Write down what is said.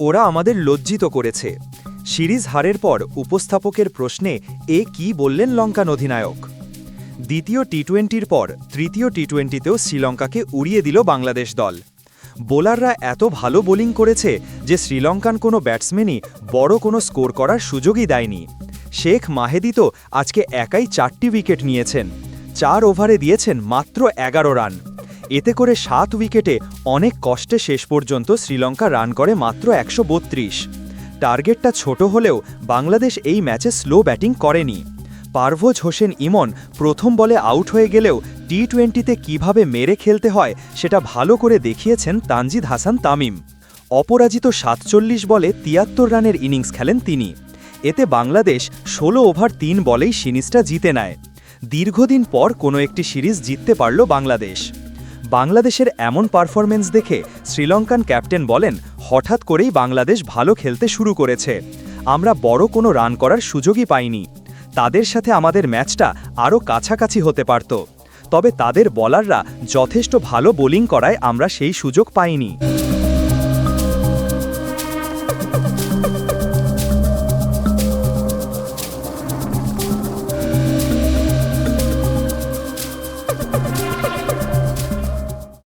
ওরা আমাদের লজ্জিত করেছে। সিরিজ হারের পর উপস্থাপকের প্রশ্নে এ কি বললেন লঙ্কান অধিনায়ক? দ্বিতীয় টি টোয়েন্টির পর তৃতীয় টি টোয়েন্টিতেও শ্রীলঙ্কাকে উড়িয়ে দিল বাংলাদেশ দল। বোলাররা এত ভালো বোলিং করেছে যে শ্রীলঙ্কান কোনো ব্যাটসম্যানই বড় কোনো স্কোর করার সুযোগই দেয়নি। শেখ মাহেদি তো আজকে একাই চারটি উইকেট নিয়েছেন। চার ওভারে দিয়েছেন মাত্র এগারো রান। এতে করে সাত উইকেটে অনেক কষ্টে শেষ পর্যন্ত শ্রীলঙ্কা রান করে মাত্র একশো বত্রিশ। টার্গেটটা ছোট হলেও বাংলাদেশ এই ম্যাচে স্লো ব্যাটিং করেনি। পারভোজ হোসেন ইমন প্রথম বলে আউট হয়ে গেলেও টি টোয়েন্টিতে কীভাবে মেরে খেলতে হয় সেটা ভালো করে দেখিয়েছেন তানজিদ হাসান তামিম। অপরাজিত সাতচল্লিশ বলে তিয়াত্তর রানের ইনিংস খেলেন তিনি। এতে বাংলাদেশ ষোলো ওভার তিন বলেই সিরিজটা জিতে নেয়। দীর্ঘদিন পর কোনো একটি সিরিজ জিততে পারল বাংলাদেশ। বাংলাদেশের এমন পারফরমেন্স দেখে শ্রীলঙ্কান ক্যাপ্টেন বলেন, হঠাৎ করেই বাংলাদেশ ভালো খেলতে শুরু করেছে। আমরা বড় কোনো রান করার সুযোগই পাইনি। তাদের সাথে আমাদের ম্যাচটা আরও কাছাকাছি হতে পারত। তবে তাদের বলাররা যথেষ্ট ভালো বোলিং করায় আমরা সেই সুযোগ পাইনি।